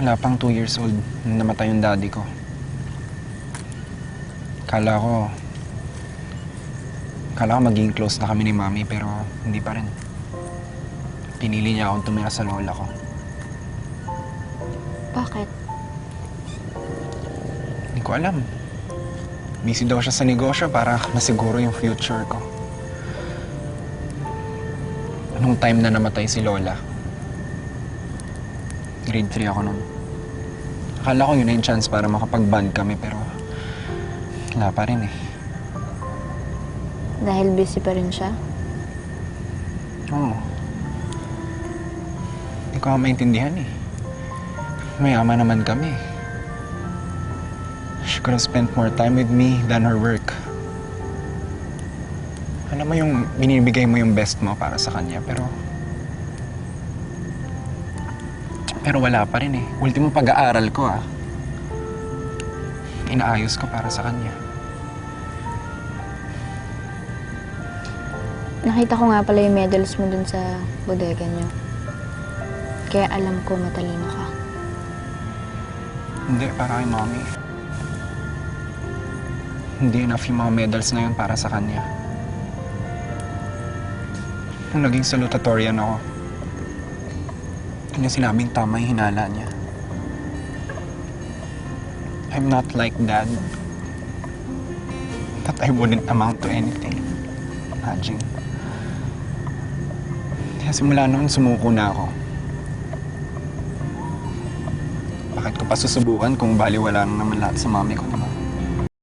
Wala pang two years old nung namatay yung daddy ko. Kala ko... Kala ko maging close na kami ni mami pero hindi pa rin. Pinili niya akong tumira sa lola ko. Bakit? Hindi ko alam. Busy daw siya sa negosyo para masiguro yung future ko. Anong time na namatay si Lola? Grade 3 ako nun. Akala ko yun na yung chance para makapag-band kami pero wala pa rin eh. Dahil busy pa rin siya? Oo. Hindi ko maintindihan eh. Mayaman naman kami. She could have spent more time with me than her work. Alam mo yung binibigay mo yung best mo para sa kanya, pero... Pero wala pa rin eh. Ultimo pag-aaral ko ah. Inaayos ko para sa kanya. Nakita ko nga pala yung medals mo dun sa bodega niyo. Kaya alam ko matalino ka. Hindi, para kay mommy. Hindi enough yung mga medals na yun para sa kanya. Nung naging salutatorian ako, kanya sinabing tama yung hinala niya. I'm not like dad. That I wouldn't amount to anything. Imagine. Kaya simula noon, sumuko na ako. Bakit ko pa susubukan kung baliwala na naman lahat sa mami ko, ba?